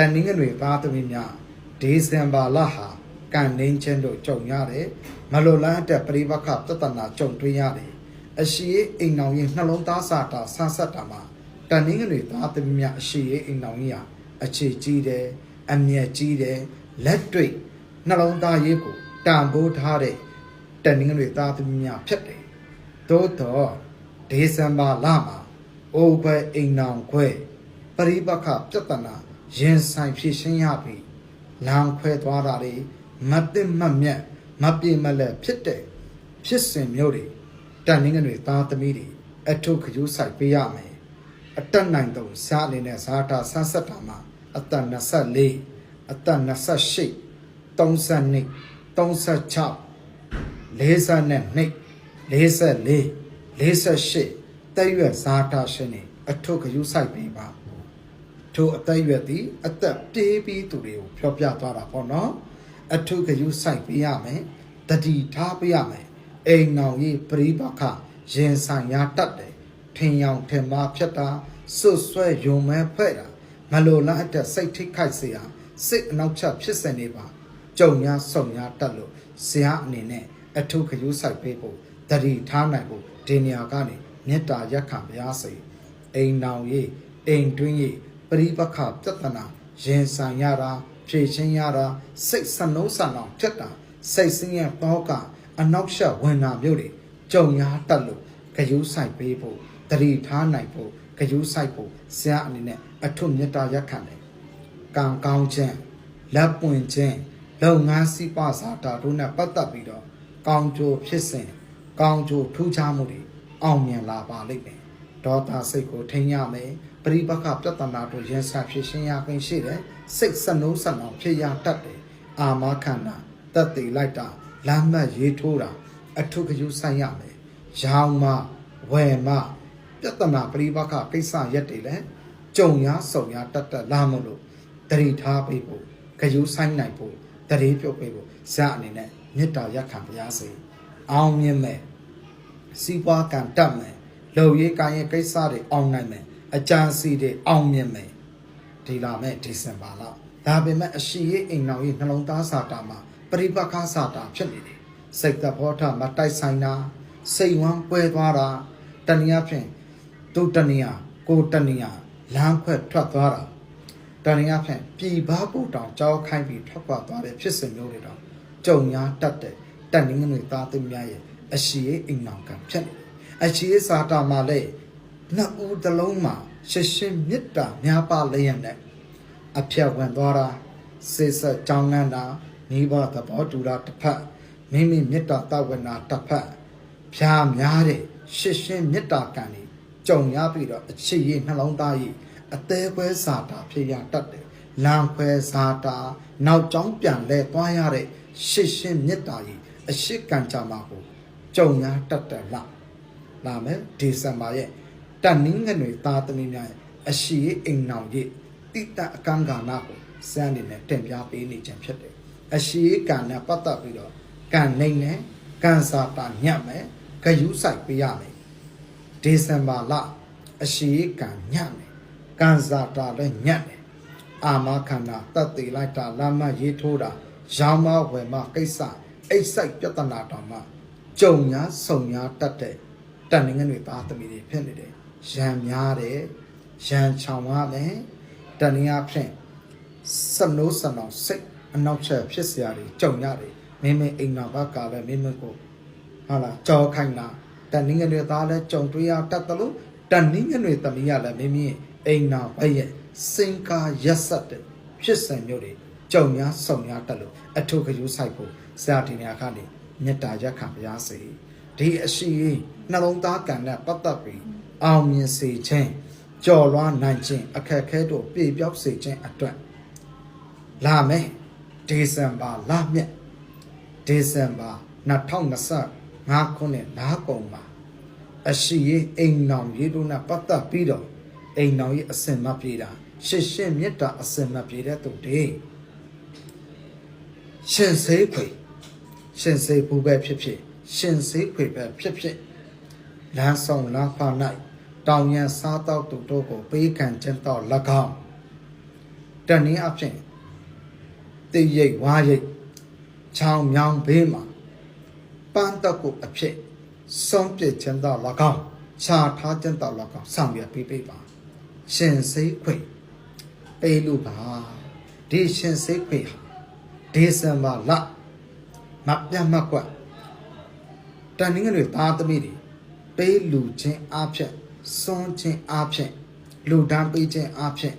တန်နင်းငွေသားသမီးများဒေဇင်ဘာလဟာကန်နှင်းချင်းတို့ကြုံရတယ်မလိုလားအပ်တဲ့ပရိပက္ခပြဿနာကြုံတွေ့ရတယ်အရှိရေးအိမ်အောင်ရင်နှလုံးသားစာတာဆန်းဆက်တာမှာတန်နင်းငွေသားသမီးများအရှိရေးအိမ်အောင်ကြီးဟာအခြေကြီးတယ်အမျက်ကြီးတယ်လက်တွေ့နှလုံးသားရေးကိုတန်ဖိုးထားတဲ့တန်နင်းငွေသားသမီးများဖြစ်တယ်သို့တော့ဒေဇင်ဘာလမှာအိုးခွဲအိမ်အောင်ခွဲပရိပက္ခပြဿနာ ရင်ဆိုင်ဖြစ်ရှင်းရပြီလမ်းခွဲသွားတာတွေမသိမတ်မြတ်မပြေမလဲဖြစ်တဲ့ဖြစ်စဉ်မျိုးတွေတန်နင်းငွေသားသမီးတွေအထုခယူးဆိုင်ပေးရမယ်အတက်နိုင်တော့စားအနေနဲ့ဇာတာဆန်းဆက်တာမှာအသက်24အသက်28 32 36 42 44 48တက်ရွယ်ဇာတာရှင်နေအထုခယူးဆိုင်ပေးပါ ထိုအသက်အရွယ်သည်အသက်ပြေးပြီးသူတွေကိုဖျော်ပြသွားတာပေါ့နော်အထုကယူစိုက်ပေးရမယ်တတိထားပေးရမယ်အိမ်နောင်ရေးပရိပခရင်ဆိုင်ရတတ်တယ်ထင်ရောင်ထင်မှားဖြစ်တာစွတ်ဆွဲယုံမဲဖွဲ့တာမလိုလားအပ်တဲ့စိတ်ထိခိုက်เสียစိတ်အနောက်ချက်ဖြစ်စင်နေပါကြုံများဆုံများတတ်လို့ဇာအနေနဲ့အထုကယူစိုက်ပေးဖို့တတိထားနိုင်ဖို့ဒီနေရာကနေမေတ္တာရက်ခံပါရစေအိမ်နောင်ရေးအိမ်တွင်းရေး ပရိပက္ခပြဿနာရင်ဆိုင်ရတာဖြေရှင်းရတာစိတ်စနှုံးဆန်အောင်ဖြစ်တာစိတ်ဆင်းရဲပေါကအနောက်ရှက်ဝင်တာမျိုးတွေကြုံရတတ်လို့ဂယုဆိုင်ပေးဖို့တတိထားနိုင်ဖို့ဂယုဆိုင်ဖို့ဆရာအနေနဲ့အထွတ်မြတ်တာရက်ခံတယ်ကံကောင်းခြင်းလက်ပွင့်ခြင်းလုပ်ငန်းစီးပွားစာတာတို့နဲ့ပတ်သက်ပြီးတော့ကောင်းကျိုးဖြစ်စဉ်ကောင်းကျိုးထူးခြားမှုတွေအောင်မြင်လာပါလိမ့်မယ်ဒေါသစိတ်ကိုထိန်းရမယ် ပရိပက္ခပြဿနာတို့ရင်ဆိုင်ဖြစ်ရှင်းရခွင့်ရှိတယ်စိတ်စနှုံးဆန်အောင်ဖြစ်ရတတ်တယ်အာမခန္ဓာတက်တည်လိုက်တာလမ်းမတ်ရေးထိုးတာအထုကယူဆိုင်ရမယ်ရောင်မဝယ်မပြဿနာပရိပက္ခကိစ္စရက်တွေလည်းကြုံရဆုံရတတ်တတ်လာမလို့တတိထားပေးဖို့ဂယူဆိုင်နိုင်ဖို့တတိပြုတ်ပေးဖို့ဇာအနေနဲ့မေတ္တာရက်ခံပါရစေအောင်မြင်မဲ့စီးပွားကံတက်မယ်လုံရေးကိုင်းရဲ့ကိစ္စတွေအောင်နိုင်မယ် အကြံစီတွေအောင်မြင်မယ်ဒီလာမဲ့ဒီဇင်ဘာလဒါပေမဲ့အရှိရေးအိမ်နောက်ရေးနှလုံးသားစာတာမှာပရိပက္ခစာတာဖြစ်နေတယ်စိတ်တဘောထမတိုက်ဆိုင်တာစိတ်ဝမ်းပွဲသွားတာတဏှာဖြင့်သူတဏှာကိုတဏှာလမ်းခွဲထွက်သွားတာတဏှာဖြင့်ပြည်ဘာကိုတောင်ကြောက်ခိုင်းပြီးထွက်ခွာသွားတဲ့ဖြစ်စဉ်မျိုးတွေတော့ကြုံညာတတ်တဲ့တန်ငင်းငွေသားသူများရဲ့အရှိရေးအိမ်နောင်ကံဖြစ်နေတယ်အရှိရေးစာတာမှာလည်း နှစ်ဦးတစ်လုံးမှာရှင်းရှင်းမေတ္တာများပါလျက်နဲ့အဖြတ်ဝင်သွားတာစေဆက်ကြောင်းငန်းတာမိဘသဘောတူတာတစ်ဖက်မိမိမေတ္တာတဝနာတစ်ဖက်ဖြာများတဲ့ရှင်းရှင်းမေတ္တာကံတွေကြုံရပြီးတော့အချစ်ရေးနှလုံးသားရေးအသေးပွဲစာတာဖြစ်ရတတ်တယ်လမ်းခွဲစာတာနောက်ကျောင်းပြန်လဲသွားရတဲ့ရှင်းရှင်းမေတ္တာရေးအရှိကံကြမှာကိုကြုံရတတ်တယ်လားလာမယ်ဒီဇင်ဘာရဲ့ တန်နင်းငွေသားသမီးများရဲ့အရှိရေးအိမ်နောင်ရေးတိတအကန့်ကာနာကိုစမ်းနေနဲ့တင်ပြပေးနေခြင်းဖြစ်တယ်အရှိရေးကံနဲ့ပတ်သက်ပြီးတော့ကံနိုင်နဲ့ကံစာတာညတ်မယ်ဂယုဆိုင်ပေးရမယ်ဒီဇင်ဘာလအရှိရေးကံညတ်မယ်ကံစာတာလည်းညတ်တယ်အာမခန္ဓာတတ်သေးလိုက်တာလမ်းမရေးထိုးတာရောင်းမဝယ်မကိစ္စအိတ်ဆိုင်ပြဿနာတောင်မှကြုံညာဆုံညာတတ်တဲ့တန်ငွေသားသမီးတွေဖြစ်နေတယ် ရံများတယ်ရံချောင်ရမယ်တနည်းအားဖြင့်စနိုးစနောင်စိတ်အနောက်ချက်ဖြစ်စရာတွေကြုံရတယ်မင်းမင်းအိမ်တော်ဘက်ကလည်းမင်းမင်းကိုဟုတ်လားကြောခိုင်းတာတနည်းငယ်သားလည်းကြုံတွေ့ရတတ်တယ်လို့တနည်းငယ်သမီးကလည်းမင်းမင်းအိမ်တော်ဘက်ရဲ့စင်ကာရက်ဆက်တဲ့ဖြစ်စဉ်မျိုးတွေကြုံများဆုံများတက်လို့အထုကယူဆိုင်ဖို့ဆရာတင်ညာကနေမေတ္တာရက်ခံပါရစေဒီအရှိနှလုံးသားကံနဲ့ပတ်သက်ပြီး အောင်မြင်စေခြင်းကြော်လွှားနိုင်ခြင်းအခက်အခဲတို့ပြေပြောက်စေခြင်းအတွက်လာမယ်ဒီဇင်ဘာလမြက်ဒီဇင်ဘာ2025ခုနှစ်နားကုန်မှာအရှိရေးအိမ်နောင်ရေးတို့နဲ့ပတ်သက်ပြီးတော့အိမ်နောင်ရေးအစင်မပြေတာရှစ်ရှင်းမြတ်တာအစင်မပြေတဲ့သူတွေရှင်စေးခွေရှင်စေးဘူးပဲဖြစ်ဖြစ်ရှင်စေးခွေပဲဖြစ်ဖြစ်လမ်းဆောင်လမ်းခွာ၌ တောင်ရန်စားတော့သူတို့ကိုပေးကံခြင်းတော့၎င်းတတနည်းအားဖြင့်တိတ်ရိတ်ဝါရိတ်ချောင်းမြောင်းဘေးမှာပန်းတက်ကိုအဖြစ်ဆုံးပြစ်ခြင်းတော့၎င်းခြာထားခြင်းတော့၎င်းဆောင်ရပေးပေးပါရှင်စိတ်ခွေပေးလို့ပါဒီရှင်စိတ်ခွေဟာဒီဇင်ဘာလမပြတ်မကွက်တန်ငင်းတွေသားသမီးတွေပေးလူချင်းအဖြစ် စွန့်ခြင်းအဖြစ်လူဒန်းပေးခြင်းအဖြစ်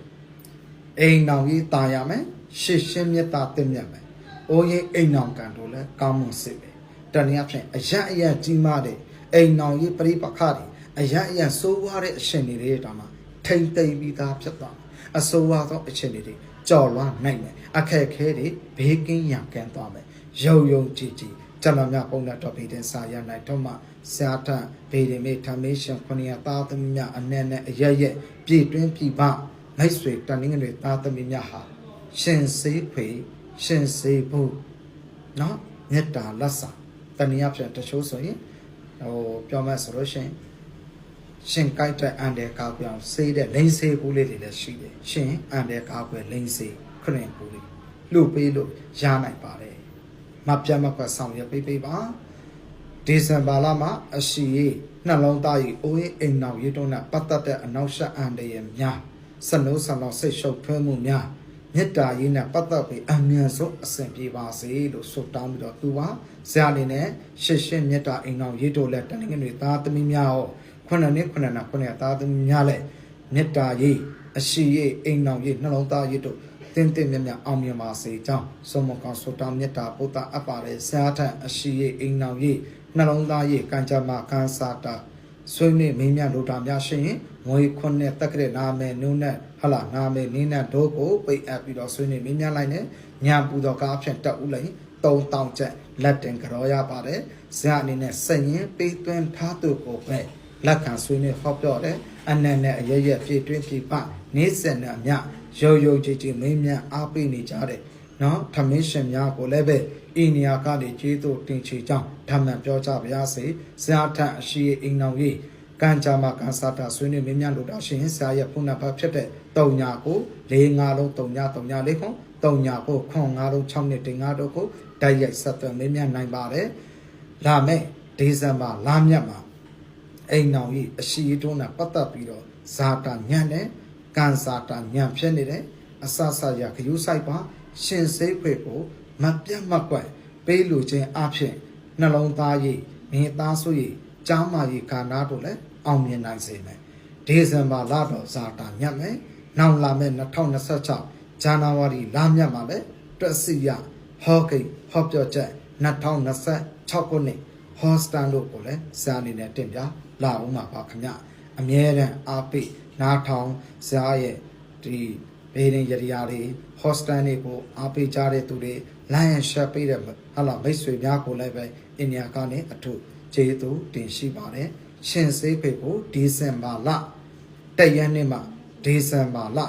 အိမ်တော်ကြီးတာရမယ်ရှစ်ရှင်းမြတ်တာတင့်မြတ်မယ်အိုးရင်အိမ်တော်ကံတို့လည်းကောင်းမွန်စေပဲတနည်းအားဖြင့်အရအရကြီးမားတဲ့အိမ်တော်ကြီးပြိပခတွေအရအရဆိုးွားတဲ့အရှင်တွေတွေတောင်မှထိမ့်သိမ့်ပြီးသားဖြစ်သွားအဆိုးွားသောအရှင်တွေတွေကြော်လွားနိုင်မယ်အခက်ခဲတွေဘေးကင်းရန်ကန်းသွားမယ်ရုံရုံကြည်ကြည်ကျွန်တော်များပုံနဲ့တော်ပြီးတဲ့စာရနိုင်တော့မှ ဆရာထဗေဒမေထမေရှင်ခொနည်းသားသမီးများအ내နဲ့အရရက်ပြည့်တွင်းပြပမိတ်ဆွေတန်ငင်းတွေသားသမီးများဟာရှင်စေးဖေရှင်စေးဖို့နော်မေတ္တာလက်စာတနည်းအားဖြင့်တချို့ဆိုရင်ဟိုပြောမှဆိုလို့ရှိရင်ရှင်ကြိုက်တဲ့အန်တဲ့ကားပြောင်းစေးတဲ့လိန်စေးဘူးလေးတွေလည်းရှိတယ်ရှင်အန်တဲ့ကားကွယ်လိန်စေးခရင်ဘူးလေးလူပေးလို့ရနိုင်ပါတယ်မပြတ်မကွက်ဆောင်ရပေးပေးပါ ဒီဇင်ဘာလမှာအရှိရေးနှလုံးသားရေးအိုးရေးအိမ်နောက်ရေးတုံးနဲ့ပတ်သက်တဲ့အနောက်ရှက်အန်တဲ့ရများစနိုးဆန်တော်စိတ်ရှုပ်ထွေးမှုများမေတ္တာရေးနဲ့ပတ်သက်ပြီးအမြန်ဆုံးအစဉ်ပြေပါစေလို့ဆုတောင်းပြီးတော့သူပါဆရာအနေနဲ့ရှစ်ရှင်းမေတ္တာအိမ်နောက်ရေးတို့လက်တနင်္ဂနွေသားသမီးများဟောခုနှစ်နှစ်ခုနှစ်နှစ်ခုနှစ်သားသမီးများလက်မေတ္တာရေးအရှိရေးအိမ်နောက်ရေးနှလုံးသားရေးတို့ တင်းတင်းမြတ်မြတ်အောင်မြင်ပါစေကြောင်းဆုမကောင်းဆုတောင်းမေတ္တာပုဒ်တာအပ်ပါတယ်ဆရာထံအရှိရေးအိမ်နောက်ရေးနှလုံးသားရေးကံကြမ္မာကံစာတာဆွေးနွေးမင်းများလိုတာများရှိရင်ငွေခွန်းနဲ့တက်ကတဲ့နာမယ်နုနဲ့ဟလာနာမယ်နင်းနဲ့ဒိုးကိုပိတ်အပ်ပြီးတော့ဆွေးနွေးမင်းများလိုက်နဲ့ညာပူတော်ကားအဖြစ်တက်ဦးလိုက်3000ကျပ်လက်တင်ကြောရပါတယ်ဇာအနေနဲ့စက်ရင်ပေးသွင်းထားသူကိုပဲလက်ခံဆွေးနွေးဟောပြောတယ်အနက်နဲ့အရရက်ပြည့်တွင်းပြပနေဆက်နဲ့အမြ ရုံရုံကြည်ကြည်မင်းများအားပေးနေကြတယ်နော်ထမင်းရှင်များကိုလည်းပဲအိန္ဒိယကနေကျေးဇူးတင်ချီကြောင်းဓမ္မပြောကြပါရစေဇာထအရှိအိမ်တော်ကြီးကံကြမ္မာကံစားတာဆွေးနွေးမင်းများလို့တာရှင်ဆရာရဲ့ဖုန်းနံပါတ်ဖြစ်တဲ့တုံညာကို၄၅လုံးတုံညာတုံညာလေးခွန်တုံညာကိုခွန်၅လုံး6နှစ်တင်၅တို့ကိုတိုက်ရိုက်ဆက်သွယ်မင်းများနိုင်ပါတယ်လာမယ့်ဒီဇင်ဘာလမြတ်မှာအိမ်တော်ကြီးအရှိတွန်းနဲ့ပတ်သက်ပြီးတော့ဇာတာညံ့နဲ့ ကံစားတာညံ့ဖြစ်နေတယ်အဆဆရခယူးဆိုင်ပါရှင်စိတ်ဖွေကိုမပြတ်မကွက်ပေးလူချင်းအဖြစ်နှလုံးသားရည်မင်းသားဆိုရည်ចောင်းမာရီကာနာတို့လည်းအောင်မြင်နိုင်စေမယ်ဒီဇင်ဘာလတော့ဇာတာညတ်မယ်နောက်လာမယ့်2026ဇန်နဝါရီလမြတ်မှာလည်းတွက်စီရဟောကိဟောပြောချက်2026ခုနှစ်ဟောစတန်တို့ကိုလည်းစာအနေနဲ့တင်ပြလာအောင်ပါပါခင်ဗျအမြဲတမ်းအားပေး နားထောင်ဇာရဲ့ဒီဘေးရင်ရရာတွေဟောစတန်တွေကိုအားပေးကြတဲ့သူတွေလိုင်းရှက်ပေးတဲ့ဟာလာမိတ်ဆွေများကိုလည်းပဲအိန္ဒိယကနေအထုကျေးဇူးတင်ရှိပါတယ်ရှင်စေးဖေကိုဒီဇင်ဘာလတရက်နေ့မှဒီဇင်ဘာလ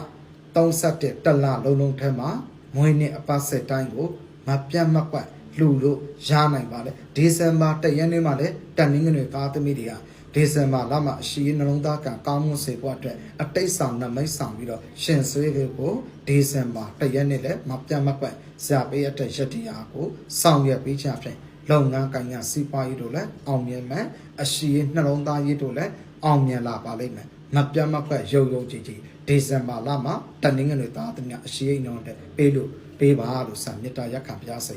31တလလုံးလုံးထဲမှာမွေးနေ့အပတ်ဆက်တိုင်းကိုမပြတ်မကွက်လှူလို့ရနိုင်ပါလေဒီဇင်ဘာတရက်နေ့မှလည်းတန်နင်းငွေသားသမီးတွေက ဒီဇင်ဘာလမှာအရှိနှလုံးသားကံကောင်းမှုစေဖို့အတွက်အတိတ်ဆောင်နမိတ်ဆောင်ပြီးတော့ရှင်ဆွေးကိုဒီဇင်ဘာတရက်နေ့လည်းမပြတ်မကွက်ဇာပေးအပ်တဲ့ရတ္တိယာကိုဆောင်ရွက်ပေးချဖြင့်လုပ်ငန်းကိုင်ငန်းစီးပွားရေးတို့လည်းအောင်မြင်မယ်အရှိနှလုံးသားရေးတို့လည်းအောင်မြင်လာပါလိမ့်မယ်မပြတ်မကွက်ရုံရုံကြည်ကြည်ဒီဇင်ဘာလမှာတနင်္ဂနွေသားသမီးအရှိအိမ်တော်တဲ့ပေးလို့ပေးပါလို့စာမေတ္တာရက်ခံပြစေ